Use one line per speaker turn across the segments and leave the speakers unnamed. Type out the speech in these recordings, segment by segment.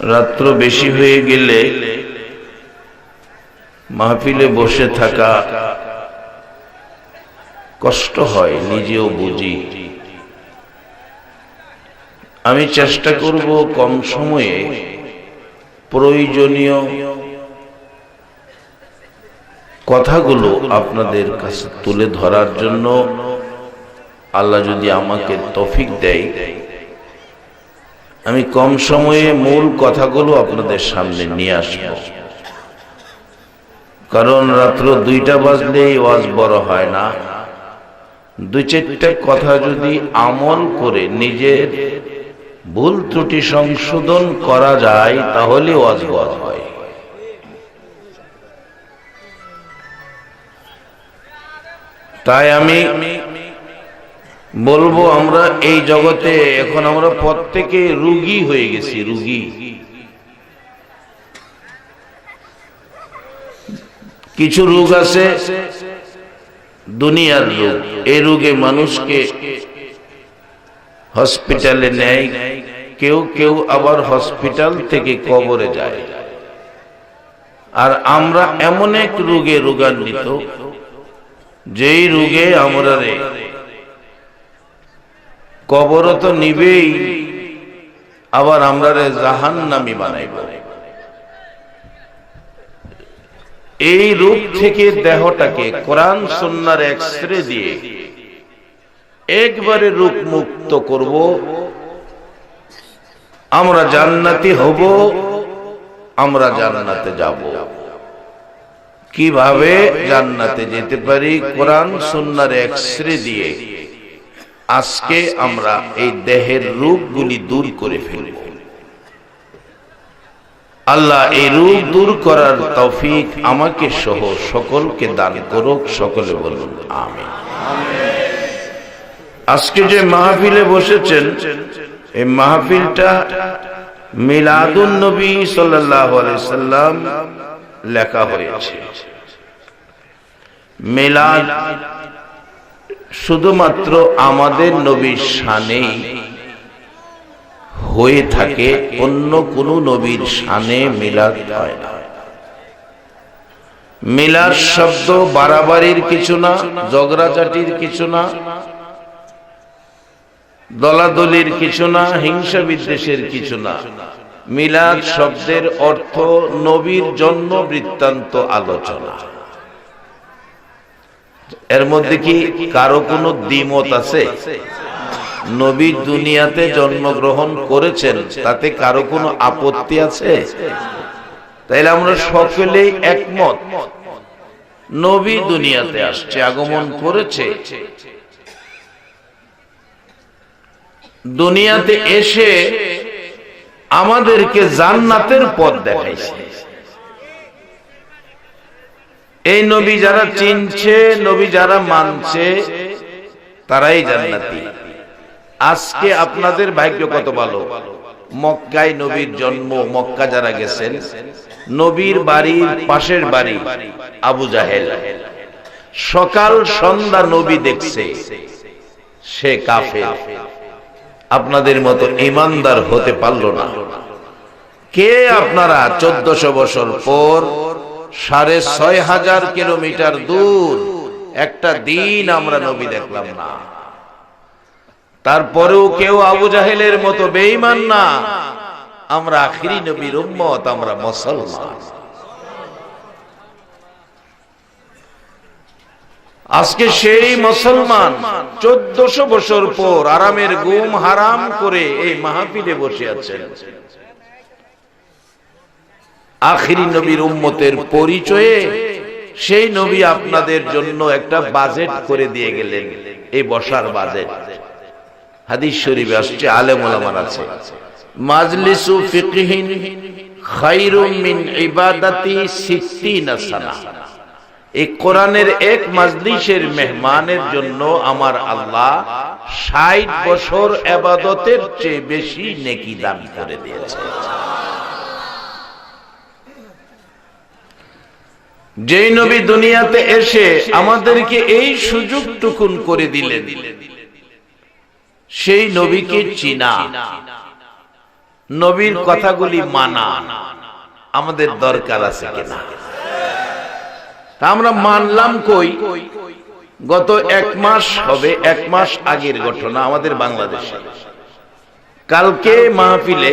রাত্র বেশি হয়ে গেলে মাহফিলে বসে থাকা কষ্ট হয়, নিজেও বুঝি। আমি চেষ্টা করব কম সময়ে প্রয়োজনীয় কথাগুলো আপনাদের কাছে তুলে ধরার জন্য আল্লাহ যদি আমাকে তফিক দেয়। আমি কম সময়ে মূল কথাগুলো আপনাদের সামনে নিয়ে আসব। কারণ রাত্র দুইটা বাজলেই ওয়াজ বড় হয় না। দুই চারটা কথা যদি আমল করে নিজের ভুল ত্রুটি সংশোধন করা যায়, তাহলে ওয়াজ বড় হয়। তাই আমি বলব আমরা এই জগতে এখন আমরা প্রত্যেকে রুগী হয়ে গেছি, রুগী। কিছু রোগ আছে দুনিয়ার রোগ। এই রোগে মানুষকে হসপিটালে নেয়, কেউ কেউ আবার হসপিটাল থেকে কবরে যায়। আর আমরা এমন এক রোগে রোগান্বিত, যেই রোগে আমরা রে কবর তো নিবেই, আবার আমরা রে জাহান নামি বানাইব। এই রূপ থেকে দেহটাকে কোরআন সন্ন্যার এক্সরে দিয়ে একবারে রূপ মুক্ত করব। আমরা জান্নাতি হব, আমরা জান্নাতে যাব। কীভাবে জান্নাতে যেতে পারি? কোরআন সন্ন্যার এক্সরে দিয়ে আজকে আমরা এই দেহের রূপগুলি দূর করে ফেলব। আল্লাহ এই রূপ দূর করার তৌফিক আমাকে সহ সকলকে দান করুক, সকলে বলুন আমি আজকে যে মাহফিলে বসেছেন, এই মাহফিলটা মিলাদুন নবী সাল্লাহ সাল্লাম লেখা হয়েছে। মিলাদ শুধুমাত্র আমাদের নবীর শানেই হয়ে থাকে, অন্য কোন নবীর শানে মিলাদ হয় না। মিলাদ শব্দ বাড়াবাড়ির কিছু না জগরাচাটির কিছু না, দলাদলির কিছু না, হিংসা বিদ্বেষের কিছু না। মিলাদ শব্দের অর্থ নবীর জন্ম বৃত্তান্ত আলোচনা। এর মধ্যে কি কারও কোনো দ্বিমত আছে? নবী দুনিয়াতে জন্মগ্রহণ করেছেন তাতে কারও কোনো আপত্তি আছে? তাইলে আমরা সকলেই একমত। নবী দুনিয়াতে আসছে আগমন করেছে। দুনিয়াতে এসে আমাদেরকে জান্নাতের পথ দেখাইছে। এই নবী যারা চিনছে, নবী যারা মানছে, তারাই জান্নাতি। আজকে আপনাদের ভাগ্য কত ভালো? মক্কায় নবীর জন্ম, মক্কা যারা গেছেন, নবীর বাড়ির পাশের বাড়ি, আবু জাহেল। সকাল সন্ধ্যা নবী দেখছে, সে কাফে আপনাদের মতো ইমানদার হতে পারল না। কে আপনারা? চোদ্দশো বছর পর সাড়ে ছয় হাজার কিলোমিটার দূর। একটা দিন আমরা নবী দেখলাম না। তারপরেও কেউ আবু জাহেলের মতো বেঈমান না। আমরা আখিরি নবীর উম্মত, আমরা মুসলমান। আজকে সেই মুসলমান চোদ্দশো বছর পর আরামের গুম হারাম করে এই মাহফিলে বসে আছেন। আখিরি নবীর উম্মতের পরিচয়ে সেই নবী আপনাদের জন্য একটা বাজেট করে দিয়ে গেলেন। এই বসার বাজেট। হাদিস শরীফে আসছে, আলেম ওলামার আছে। মাজলিসু ফিকহিন খায়রুম মিন ইবাদাতি সিত্তিনা সানা। এই কোরআনের এক মাজলিসের মেহমানের জন্য আমার আল্লাহ ষাট বছর এবাদতের চেয়ে বেশি নেকি দান করে দিয়েছে। যেই নবী দুনিয়াতে এসে আমাদেরকে এই সুযোগ টুকুন করে দিলেন, সেই নবীকে চিনা। নবীর কথাগুলি মানা। আমাদের দরকার আছে কিনা? আমরা মানলাম কই? গত এক মাস হবে, এক মাস আগের ঘটনা আমাদের বাংলাদেশে। কালকে মাহফিলে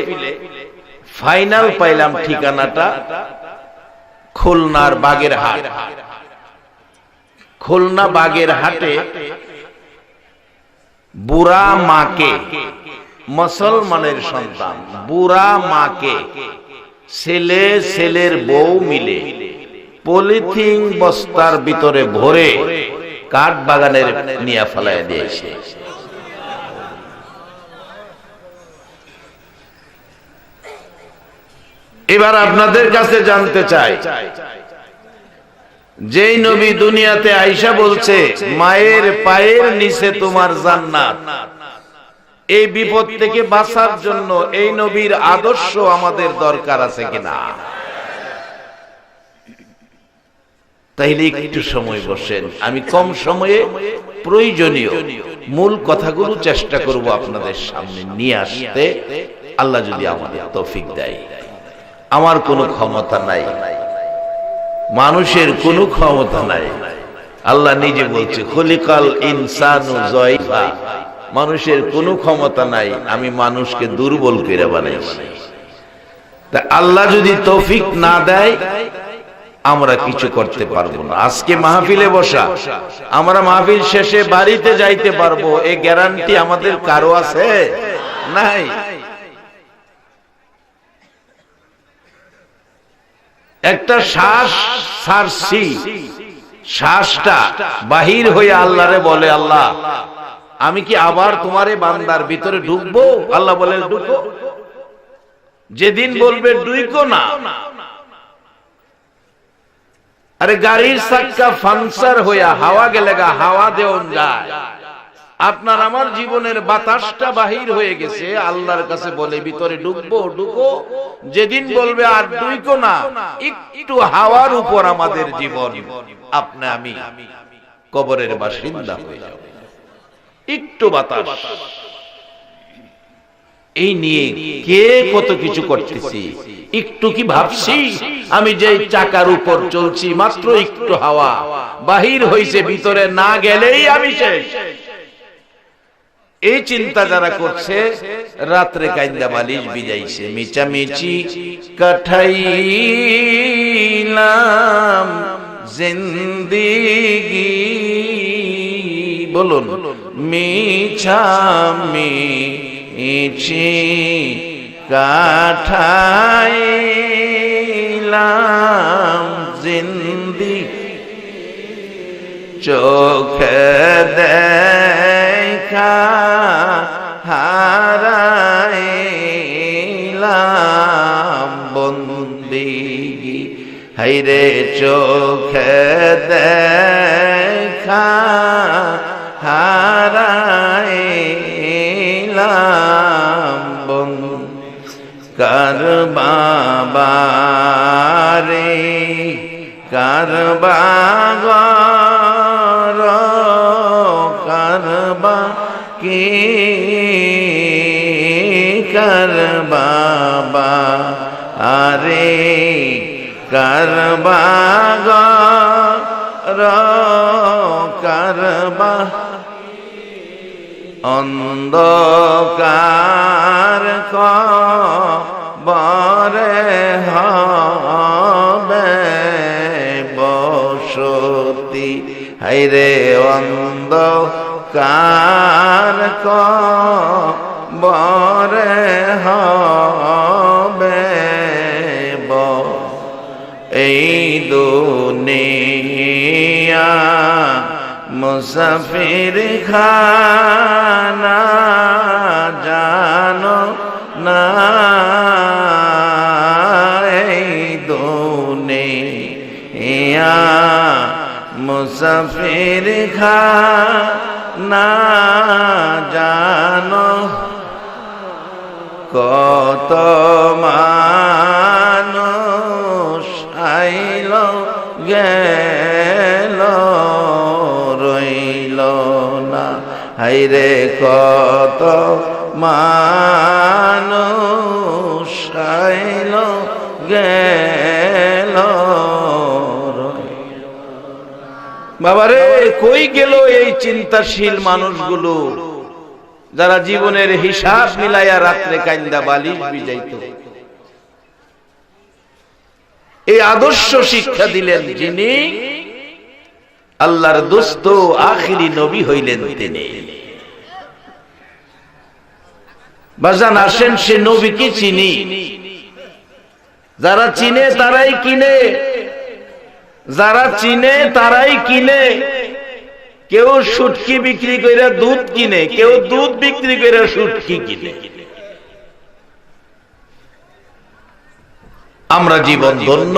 ফাইনাল পাইলাম ঠিকানাটা খুলনার বাগের হাট। খুলনা বাগের হাটে বুড়া মাকে, মুসলমানের সন্তান, বুড়া মাকে ছেলে ছেলের বউ মিলে পলিথিন বস্তার ভিতরে ভরে কাঠ বাগানের নিয়ে ফেলায় দিয়েছে। এবার আপনাদের কাছে জানতে চাই। যেই নবী দুনিয়াতে আইসা বলছে, মায়ের পায়ের নিচে তোমার জান্নাত। এই বিপদ থেকে বাঁচার জন্য এই নবীর আদর্শ আমাদের দরকার আছে কিনা? তাইলে একটু সময় বসেন। আমি কম সময়ে প্রয়োজনীয় মূল কথাগুলো চেষ্টা করব আপনাদের সামনে নিয়ে আসতে। আল্লাহ যদি আমাদের তৌফিক দেয়। আমার কোনো ক্ষমতা নাই। মানুষের কোনো ক্ষমতা নাই। আল্লাহ নিজে বলছে, খলিকাল ইনসানু মানুষের কোনো ক্ষমতা নাই, আমি মানুষকে দুর্বল করে বানাইছি। তা আল্লাহ যদি তৌফিক না দেয়, আমরা কিছু করতে পারব না। আজকে মাহফিলে বসা, আমরা মাহফিল শেষে বাড়িতে যাইতে পারব এই গ্যারান্টি আমাদের কারও আছে? নাই। একটা শ্বাস শ্বাসটা বাহির হয়ে আল্লাহরে বলে, আল্লাহ, আমি কি আবার তোমারে বান্দার ভিতরে ঢুকবো? আল্লাহ বলে, ঢুকো। যেদিন বলবে ডুইকো না। আরে গাড়ির চাক্কা ফাংসার হইয়া হাওয়া গেলে হাওয়া দেওন যায়। আপনার আমার জীবনের বাতাসটা বাহির হয়ে গেছে, আল্লাহর কাছে বলে, ভিতরে ঢুকবো, ঢুকো। যেদিন বলবে আর ডুইকো না, একটু হাওয়ার উপর আমাদের জীবন, আপনি আমি, কবরের বাসিন্দা হয়ে যাব। একটু বাতাস। এই নিয়ে কে কত কিছু করতেছি? একটু কি ভাবছি? আমি যে চাকার উপর চলছি, মাত্র একটু হাওয়া। বাহির হইছে, ভিতরে না গেলেই আমি শেষ। এই চিন্তা যারা করছে, রাত্রে কাইন্দা বালিশ বিজাইছে মিচামিচি কাঠাইলাম জিন্দিগি। বলুন মিছামি ইছি কাঠাইলাম জিন্দি চোখে দেখা হারাইলাম বন্দিগি হাইরে চোখে দেখা হারাইলাম বন্ধু কার বাবারে কার বাগর কে কার বাবা আরে কার বাগর কার বা অন্ধকার বরে হবে বসতি হাইরে অন্ধকার বরে হবে এই দুনিয়া মুসাফির খানা জানো না। এই দুনিয়া মুসাফির খানা জানো কত মানুষ আইল গেল রইল না। হাইরে কত মানুষ রইল গেল বাবারে, কই গেল এই চিন্তাশীল মানুষগুলো? যারা জীবনের হিসাব মিলাইয়া রাত্রে কান্দা বালিশ বিজাইত এই আদর্শ শিক্ষা দিলেন যিনি, আল্লাহর দোস্ত আখিরি নবী হইলেন তিনি। বাজান, আসেন সে নবীকে চিনি। যারা চিনে তারাই কিনে। যারা চিনে, তারাই কিনে। কেউ সুটকি বিক্রি করে দুধ কিনে, কেউ দুধ বিক্রি করে সুটকি কিনে। আমরা জীবন ধন্য,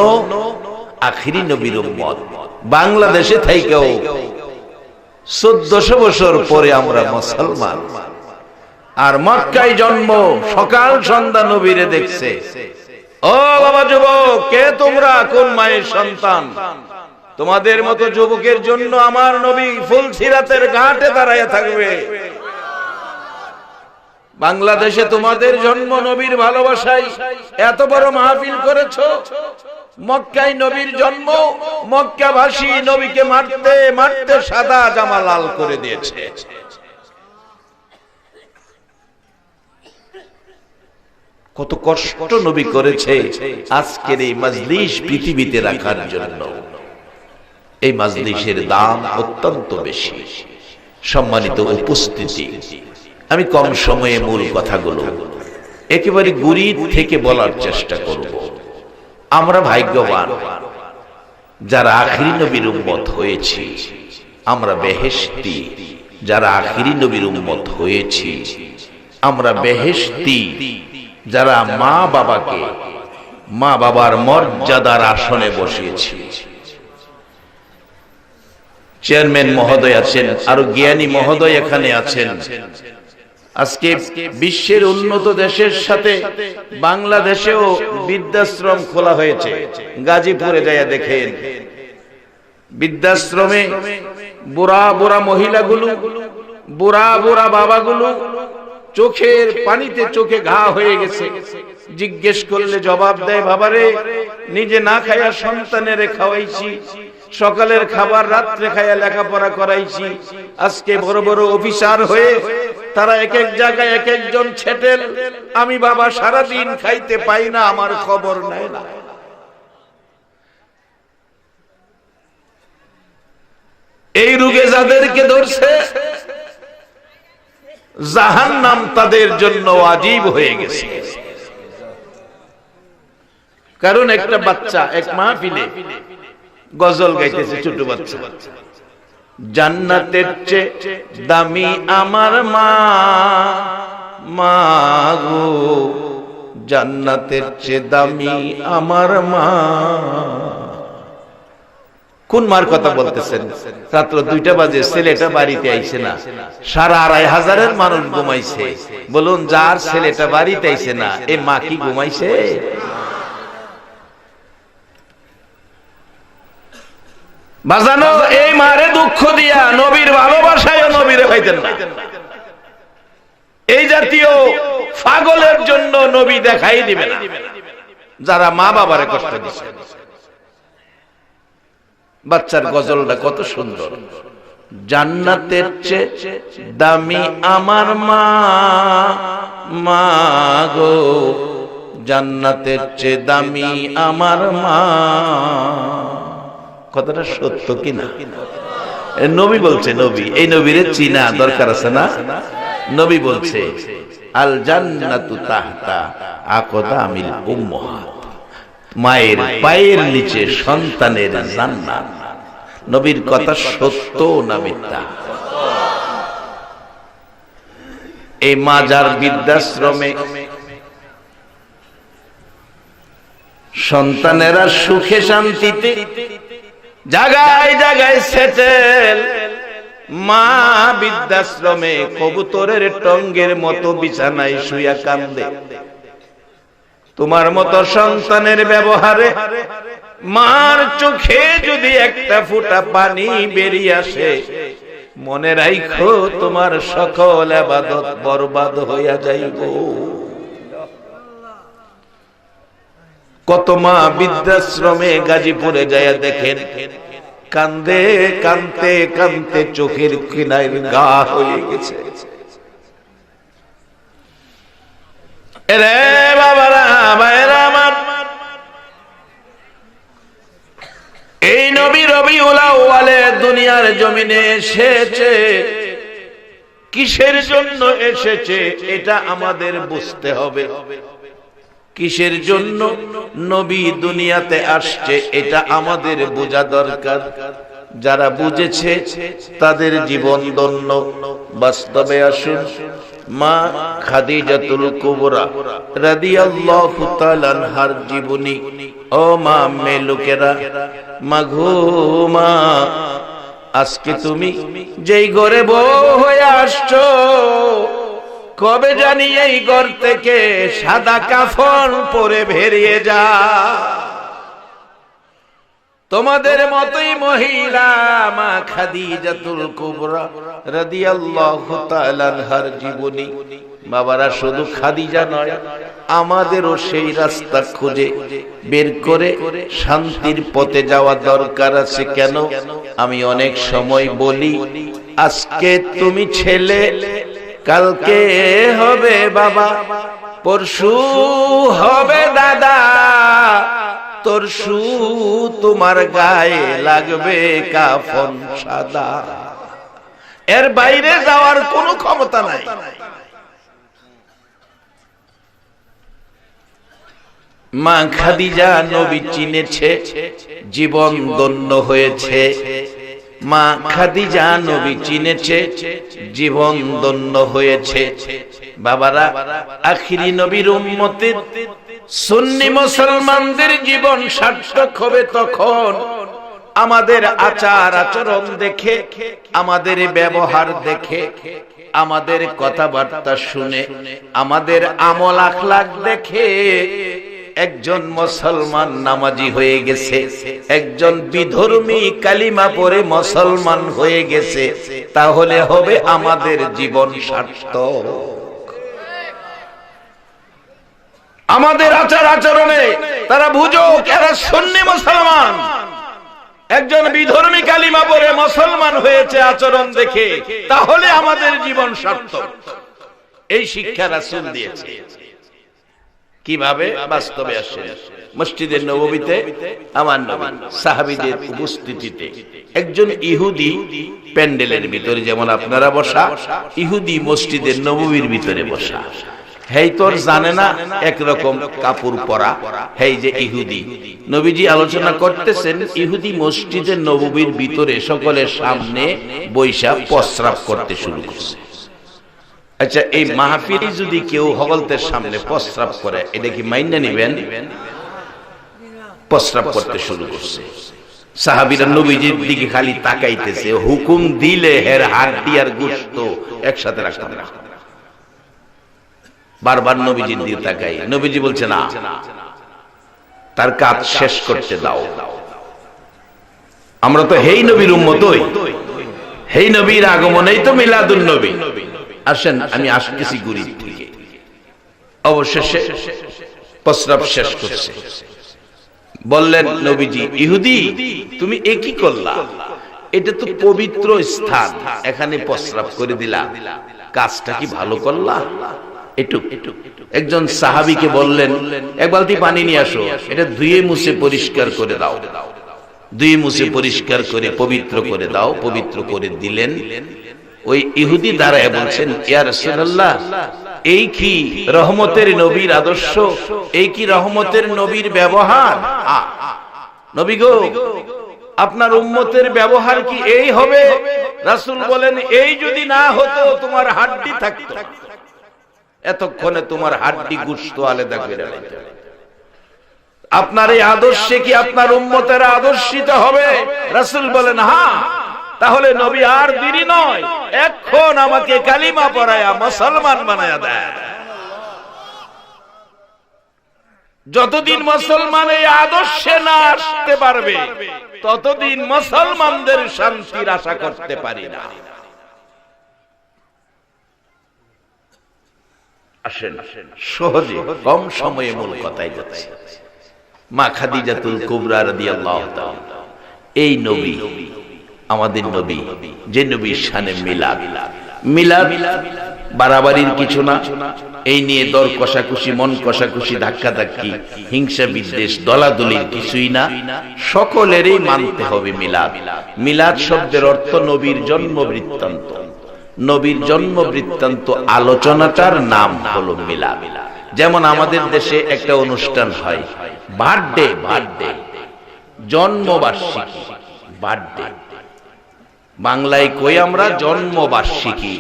আখিরি নবীর উম্মত। বাংলাদেশে থাইকেও চোদ্দশো বছর পরে আমরা মুসলমান। আর মক্কায় জন্ম, সকাল সন্ধ্যা নবীরে দেখছে। ও বাবা যুবক, কে তোমরা? কোন মায়ের সন্তান? তোমাদের মতো যুবকের জন্য আমার নবী ফুলসিরাতের ঘাটে দাঁড়াইয়া থাকবে। বাংলাদেশে তোমাদের জন্ম নবীর ভালোবাসায় এত বড় মাহফিল করেছ? মক্কায় নবীর জন্ম মক্কাভাসী নবীকে মারতে মারতে সাদা জামা লাল করে দিয়েছে। কত কষ্ট নবী করেছে আজকের এই মাজলিস পৃথিবীতে রাখার জন্য। এই মাজলিসের দাম অত্যন্ত বেশি। সম্মানিত উপস্থিতি, আমি কম সময়ে মূল কথাগুলো একেবারে গুরিদ থেকে বলার চেষ্টা করব। আমরা ভাগ্যবান, যারা আখিরি নবীর উম্মত হয়েছি, আমরা বেহেশতি, যারা আখিরি নবীর উম্মত হয়েছি, আমরা বেহেশতি যারা মা বাবাকে, মা বাবার মর্যাদার আসনে বসিয়েছি। চেয়ারম্যান মহোদয় আছেন, আরও জ্ঞানী মহোদয় এখানে আছেন। আজকে বিশ্বের উন্নত দেশের সাথে বাংলাদেশেও বৃদ্ধাশ্রম খোলা হয়েছে। গাজীপুরে যাইয়া দেখেন। বৃদ্ধাশ্রমে বুড়া বুড়া মহিলাগুলো, বুড়া বুড়া বাবাগুলো চোখের পানিতে চোখে ঘা হয়ে গেছে। জিজ্ঞেস করলে জবাব দেয়, বাবারে, নিজে না খাইয়া সন্তানের খাওয়াইছি। সকালের খাবার রাত্রে খাইয়া লেখাপড়া করাইছি। আজকে বড় বড় অফিসার হয়ে তারা এক এক জায়গায় এক একজন ছেটেল। আমি বাবা সারা দিন খাইতে পাই না, আমার খবর নেয় না। এই রোগে যাদেরকে ধরছে জাহান নাম তাদের জন্য আজীব হয়ে গেছে। কারণ একটা বাচ্চা, এক মাহফিলে গজল গাইতেছে ছোট বাচ্চা। জান্নাতের চেয়ে দামি আমার মা মা গো, জান্নাতের চেয়ে দামি আমার মা। কোন মার কথা বলতেছেন? রাত্র দুইটা বাজে, ছেলেটা বাড়িতে আইছে না। সারা আড়াই হাজারের মানুষ ঘুমাইছে। বলুন, যার ছেলেটা বাড়িতে আইছে না, এ মা কি ঘুমাইছে? বাজানো এই মারে দুঃখ দিয়া নবীর ভালোবাসায় নবীরে পাইতেন না। এই জাতীয় পাগলের জন্য নবী দেখাই দিবে যারা মা বাবারে কষ্ট দিচ্ছে বাচ্চার গজলটা কত সুন্দর। জান্নাতের চেয়ে দামি আমার মা। মা গো। জান্নাতের চেয়ে দামি আমার মা। কথাটা সত্য কিনা? নবী বলছে নবী এই নবীরে চিনা দরকার আছে না? নবী বলছে আল জান্নাতু তাহতা আকদামিল উম্মাহাত। মায়ের পায়ের নিচে সন্তানের জান্নাত। নবীর কথা সত্য না মিথ্যা? এই মাজার বৃদ্ধাশ্রমে সন্তানেরা সুখে শান্তিতে জাগায় জাগায় সেটেল। মা বৃদ্ধাশ্রমে কবুতরের টঙ্গের মতো বিছানায় শুয়া কান্দে। তোমার মতো সন্তানের ব্যবহারে মার চোখে যদি একটা ফুটা পানি বেরিয়ে আসে, মনে রাইখো তোমার সকল আবাদত বরবাদ হইয়া যাইব। কত মা বৃদ্ধাশ্রমে গাজীপুরে যায় দেখেন, কান্দে কানতে কানতে চোখের কিনার গা হয়ে গেছে। রে বাবারা ভাইরা আমার নবী দুনিয়ার জমিনে এসেছে। কিসের জন্য এসেছে এটা আমাদের বুঝতে হবে। কিসের জন্য নবী দুনিয়াতে আসছে এটা আমাদের বোঝা দরকার। যারা বুঝেছে তাদের জীবন দন্য বাস্তবে আসুন, মা খাদিজাতুল কুবরা রাদিয়াল্লাহু তাআলা আনহার জীবনী। ও মা মেলুকেরা মাঘো মা আজকে তুমি যেই ঘরে বউ হয়ে আসছো কবে জানি এই ঘর থেকে সাদা কাফন পরে ভেরিয়ে যা। তোমাদের মতোই মহিলা মা খাদিজাতুল কুবরা রাদিয়াল্লাহু তাআলা আনহার জীবনী। বাবারা, শুধু খাদিজা নয়, আমাদেরও সেই রাস্তা খুঁজে বের করে শান্তির পথে যাওয়া দরকার আছে কেন? আমি অনেক সময় বলি, আজকে তুমি ছেলে, কালকে হবে বাবা, পরশু হবে দাদা। তোর সু তোমার গায়ে লাগবে কাফন সাদা। এর বাইরে যাওয়ার কোনো ক্ষমতা নাই। মা খাদিজা নবী চিনেছে, জীবন দন্য হয়েছে। মা খাদিজা নবী চিনেছে, জীবন দন্য হয়েছে। বাবারা, আখিরি নবীর উম্মতের সুন্নি মুসলমানদের জীবন সার্থক হবে তখন। আমাদের আচার আচরণ দেখে, আমাদের ব্যবহার দেখে, আমাদের কথাবার্তা শুনে, আমাদের আমল আখলাক দেখে একজন মুসলমান নামাজি হয়ে গেছে, একজন বিধর্মী কালিমা পরে মুসলমান হয়ে গেছে, তাহলে হবে আমাদের জীবন সার্থক। আমাদের আচার আচরণে তারা বুঝুক, এরা সন্নি মুসলমান। একজন বিধর্মী কালিমা পরে মুসলমান হয়েছে আচরণ দেখে, তাহলে আমাদের জীবন সার্থক। এই শিক্ষা রাসুল দিয়েছে। কীভাবে? বাস্তবে আসে। মসজিদের নবীতে আমার নবী, সাহাবিদের উপস্থিতিতে। একজন ইহুদি প্যান্ডেলের ভিতরে, যেমন আপনারা বসা, ইহুদি মসজিদের নবীর ভিতরে বসা। হেই তোর জানে না একরকম কাপড় পরা। হেই যে ইহুদি। নবীজি আলোচনা করতেছেন ইহুদি মসজিদের নবীর ভিতরে সকলের সামনে বৈশা প্রস্রাব করতে শুরু করছে। আচ্ছা এই মাহফিল যদি কেউ হগলতের সামনে প্রস্রাব করে এটা কি মাইন্ডা নিবেন? প্রস্রাব করতে শুরু করছে। সাহাবিরা নবীজির দিকে খালি তাকাইতেছে। হুকুম দিলে হের হাড্ডি আর গোশত একসাথে রাখতে না বারবার নবীজির দিকে তাকাই। নবীজি বলছে, না, তার কাজ শেষ করতে দাও। আমরা তো হেই নবীর উম্মতই হেই। নবীর আগমনেই তো মিলাদুল নবী। আসেন, আমি আসতেছি গরিব থেকে। অবশেষে প্রস্রাব শেষ করছে। বললেন, নবীজি, ইহুদি, তুমি এ কি করলা? এটা তো পবিত্র স্থান। এখানে প্রস্রাব করে দিলা। কাজটা কি ভালো করলা? একটু একজন সাহাবিকে বললেন এক বালতি পানি নিয়ে আসো এটা ধুয়ে মুছে পরিষ্কার করে দাও। দুই মুছে পরিষ্কার করে পবিত্র করে দাও পবিত্র করে দিলেন। ওই ইহুদি দাঁড়ায় বলছেন এই কি রহমতের নবীর আদর্শ? এই কি রহমতের নবীর ব্যবহার? নবী গো আপনার উম্মতের ব্যবহার কি এই হবে? রাসূল বলেন এই যদি না হতো তোমার হাড্ডি থাকতো। এতক্ষণে তোমার হাড্ডি গুস্ত আলাদা করে আপনার এই আদর্শে কি আপনার উম্মতের আদর্শিত হবে? রাসূল বলেন হ্যাঁ তাহলে নবী আর দেরি নয়। এখন আমাকে কালিমা পড়ায়া মুসলমান বানায়া দেয় যতদিন মুসলমান এই আদর্শে না আসতে পারবে ততদিন মুসলমানদের শান্তির আশা করতে পারি না। আসেন। সহজে, কম সময়ে মূল কথাই যাচ্ছে মা খাদিজাতুল কুবরা এই নবী, আমাদের নবী, যে নবীর বাড়াবাড়ির কিছু না, এই নিয়ে দর কষাকুষি, মন কষাকুষি, ধাক্কা ধাক্কি, হিংসা বিদ্বেষ, দলাদলির কিছুই না। সকলেরই মানতে হবে মিলাদ। মিলাদ শব্দের অর্থ নবীর জন্ম বৃত্তান্ত নবীর জন্ম বৃত্তান্ত আলোচনাটার নাম হলো মিলাদ। যেমন আমাদের দেশে একটা অনুষ্ঠান হয়, বার্থডে বার্থডে। জন্মবার্ষিকী, বার্থডে। বাংলায় কই আমরা জন্মবার্ষিকী?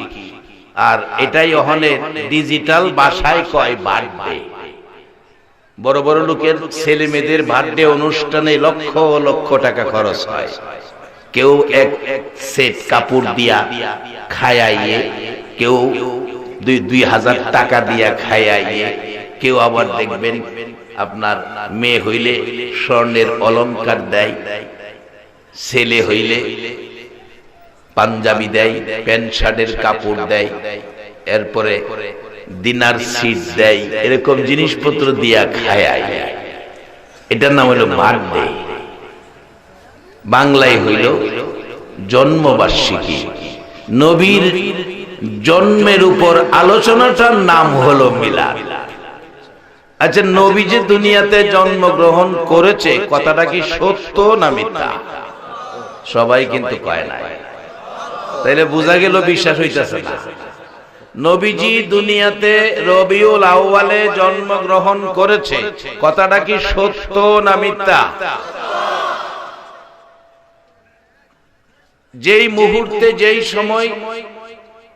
আর এটাই ওখানে ডিজিটাল ভাষায় কয় বার্থডে। বড় বড় লোকের ছেলে মেয়েদের বার্থডে অনুষ্ঠানে লক্ষ লক্ষ টাকা খরচ হয়। কেউ এক সেট কাপড় দিয়া খায়াইয়ে কেউ দুই দুই হাজার টাকা দিয়া খায়াইয়ে কেউ আবার দেখবেন আপনার মেয়ে হইলে স্বর্ণের অলংকার দেয়, ছেলে হইলে পাঞ্জাবি দেয়, প্যান্ট শার্টের কাপড় দেয়, এরপরে দিনার সিট দেয়, এরকম জিনিসপত্র দিয়া খায়ায় এটার নাম হলো বার্থডে বাংলায় হইল জন্মবার্ষিকী। নবীর জন্মের উপর আলোচনাটার নাম হলো মিলাদ। আচ্ছা নবী যে দুনিয়াতে জন্মগ্রহণ করেছে, কথাটা কি সত্য না মিথ্যা? সবাই কিন্তু কয় না তাইলে বোঝা গেল বিশ্বাস হইতেছে না। নবীজি দুনিয়াতে রবিউল আউয়ালে জন্মগ্রহণ করেছে, কথাটা কি সত্য না মিথ্যা? যেই মুহূর্তে যেই সময়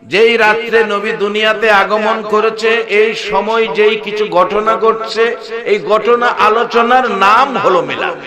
যেই রাত্রে নবী দুনিয়াতে আগমন করেছে এই সময় যেই কিছু ঘটনা ঘটছে এই ঘটনা আলোচনার নাম হলো মিলাদ।